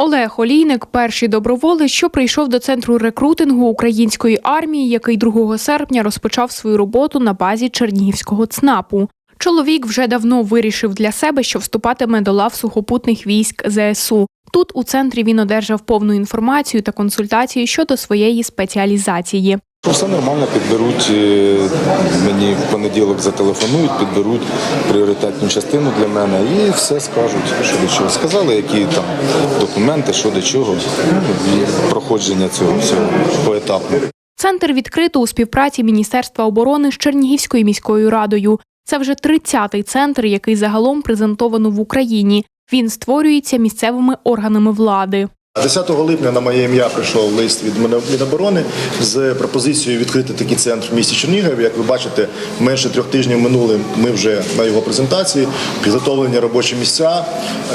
Олег Олійник перший доброволець, що прийшов до центру рекрутингу української армії, який 2 серпня розпочав свою роботу на базі Чернігівського ЦНАПу. Чоловік вже давно вирішив для себе, що вступатиме до лав сухопутних військ ЗСУ. Тут у центрі він одержав повну інформацію та консультації щодо своєї спеціалізації. Ну, Все нормально, підберуть е, мені в понеділок зателефонують, підберуть пріоритетну частину для мене і все скажуть, що до чого. Сказали, які там документи, що до чого, ну, і проходження цього всього поетапно. Центр відкрито у співпраці Міністерства оборони з Чернігівською міською радою. Це вже 30-й центр, який загалом презентовано в Україні. Він створюється місцевими органами влади. 10 липня на моє ім'я прийшов лист від Міноборони з пропозицією відкрити такий центр в місті Чернігів. Як ви бачите, менше трьох тижнів минули. Ми вже на його презентації підготовлені робочі місця,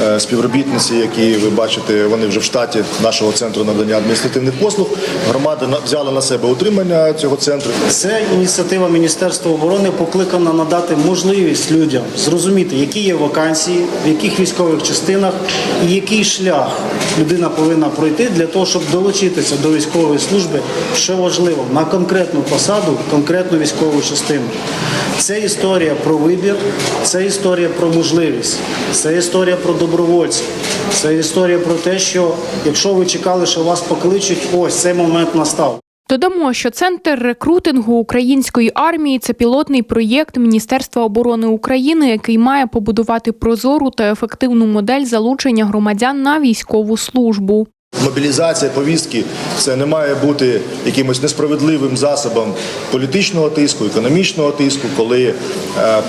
е, співробітниці, які ви бачите, вони вже в штаті нашого центру надання адміністративних послуг. Громада взяла на себе утримання цього центру. Це ініціатива Міністерства оборони покликана надати можливість людям зрозуміти, які є вакансії, в яких військових частинах і який шлях людина повинна пройти для того, щоб долучитися до військової служби, що важливо, на конкретну посаду, конкретну військову частину. Це історія про вибір, це історія про можливість, це історія про добровольців, це історія про те, що якщо ви чекали, що вас покличуть, ось цей момент настав. Додамо, що центр рекрутингу української армії це пілотний проєкт Міністерства оборони України, який має побудувати прозору та ефективну модель залучення громадян на військову службу. Мобілізація повістки це не має бути якимось несправедливим засобом політичного тиску, економічного тиску, коли е,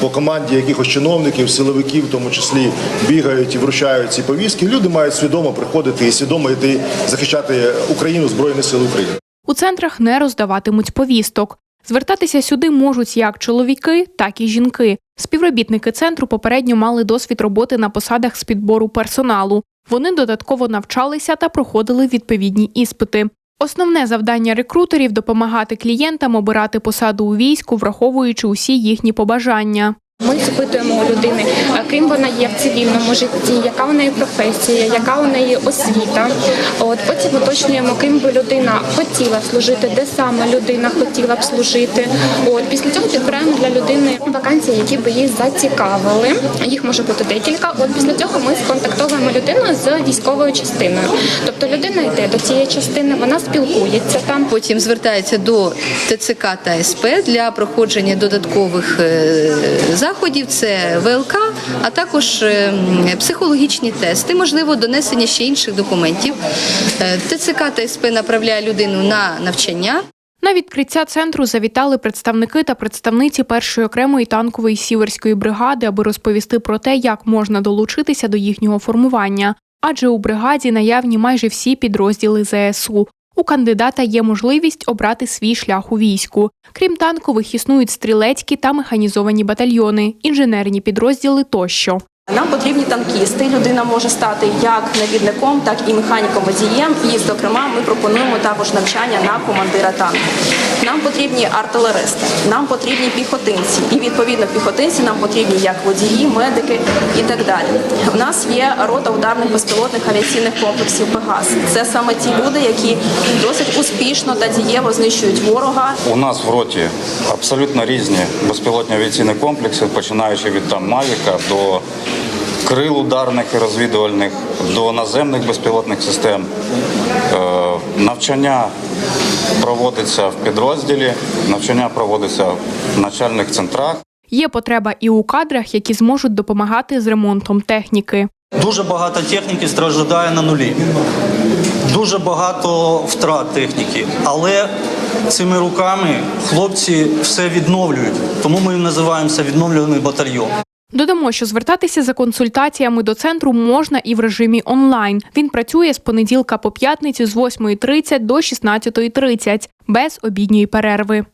по команді якихось чиновників, силовиків, в тому числі бігають і вручають ці повістки. Люди мають свідомо приходити і свідомо йти захищати Україну Збройні Сили України. У центрах не роздаватимуть повісток. Звертатися сюди можуть як чоловіки, так і жінки. Співробітники центру попередньо мали досвід роботи на посадах з підбору персоналу. Вони додатково навчалися та проходили відповідні іспити. Основне завдання рекрутерів допомагати клієнтам обирати посаду у війську, враховуючи усі їхні побажання. Ми запитуємо у людини, ким вона є в цивільному житті, яка у неї професія, яка у неї освіта. От потім уточнюємо, ким би людина хотіла служити, де саме людина хотіла б служити. От після цього підбираємо для людини вакансії, які би її зацікавили. Їх може бути декілька. От після цього ми сконтактовуємо людину з військовою частиною. Тобто людина йде до цієї частини, вона спілкується там. Потім звертається до ТЦК та СП для проходження додаткових е, заходів. Це ВЛК, а також е, психологічні тести, можливо, донесення ще інших документів. Е, ТЦК та СП направляє людину на навчання. На відкриття центру завітали представники та представниці першої окремої танкової сіверської бригади, аби розповісти про те, як можна долучитися до їхнього формування. Адже у бригаді наявні майже всі підрозділи ЗСУ. У кандидата є можливість обрати свій шлях у війську. Крім танкових, існують стрілецькі та механізовані батальйони, інженерні підрозділи тощо. Нам потрібні танкісти. Людина може стати як навідником, так і механіком-водієм. І, зокрема, ми пропонуємо також навчання на командира танку. Нам потрібні артилеристи, нам потрібні піхотинці. І відповідно піхотинці нам потрібні як водії, медики і так далі. У нас є рота ударних безпілотних авіаційних комплексів Пегас. Це саме ті люди, які досить успішно та дієво знищують ворога. У нас в роті абсолютно різні безпілотні авіаційні комплекси, починаючи від там Мавіка до крил ударних і розвідувальних, до наземних безпілотних систем. Е, навчання проводиться в підрозділі, навчання проводиться в начальних центрах. Є потреба і у кадрах, які зможуть допомагати з ремонтом техніки. Дуже багато техніки страждає на нулі. Дуже багато втрат техніки. Але цими руками хлопці все відновлюють. Тому ми називаємося відновлюваний батальйон. Додамо, що звертатися за консультаціями до центру можна і в режимі онлайн. Він працює з понеділка по п'ятницю з 8.30 до 16.30 без обідньої перерви.